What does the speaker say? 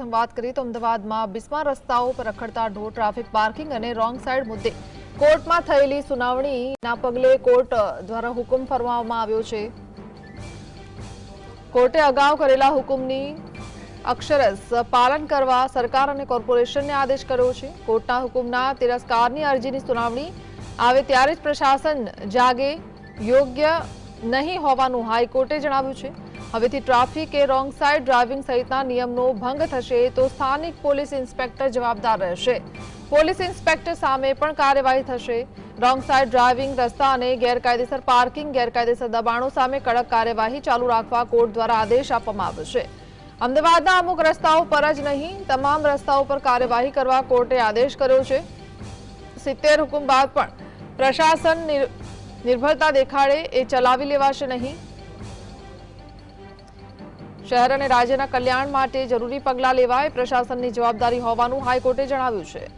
જો આમ વાત કરી તો અમદાવાદમાં બિસ્માર રસ્તાઓ પર રખડતા ઢોર ટ્રાફિક પાર્કિંગ અને રોંગ સાઇડ મુદ્દે કોર્ટમાં થયેલી સુનાવણી ના પગલે કોર્ટ દ્વારા હુકમ ફરમાવવામાં આવ્યો છે કોર્ટે અગાઉ કરેલા હુકમની અક્ષરસ પાલન કરવા સરકાર અને કોર્પોરેશનને આદેશ કર્યો છે કોર્ટના હુકમનાRETURNTRANSFERની અરજીની સુનાવણી આવે ત્યારે જ પ્રશાસન जागे યોગ્ય નહીં હોવાનું હાઈકોર્ટે જણાવ્યું છે હવેથી ટ્રાફિક એ રોંગ સાઇડ ડ્રાઇવિંગ સહિતના નિયમનો ભંગ થશે તો સ્થાનિક પોલીસ ઇન્સ્પેક્ટર જવાબદાર રહેશે પોલીસ ઇન્સ્પેક્ટર સામે પણ કાર્યવાહી થશે રોંગ સાઇડ ડ્રાઇવિંગ રસ્તા અને ગેરકાયદેસર પાર્કિંગ ગેરકાયદેસર ડબાણો સામે કડક કાર્યવાહી ચાલુ રાખવા કોર્ટ દ્વારા આદેશ આપવામાં આવ્યો છે અમદાવાદના અમુક રસ્તાઓ પર જ નહીં તમામ રસ્તાઓ પર કાર્યવાહી કરવા કોર્ટે આદેશ કર્યો છે 70 હુકમ બાદ પણ પ્રશાસન નિર્ભરતા દેખાડે એ ચલાવી લેવાશે નહીં શહેર અને રાજ્યના કલ્યાણ માટે જરૂરી પગલાં લેવાય પ્રશાસનની જવાબદારી હોવાનું હાઈકોર્ટે જણાવ્યું છે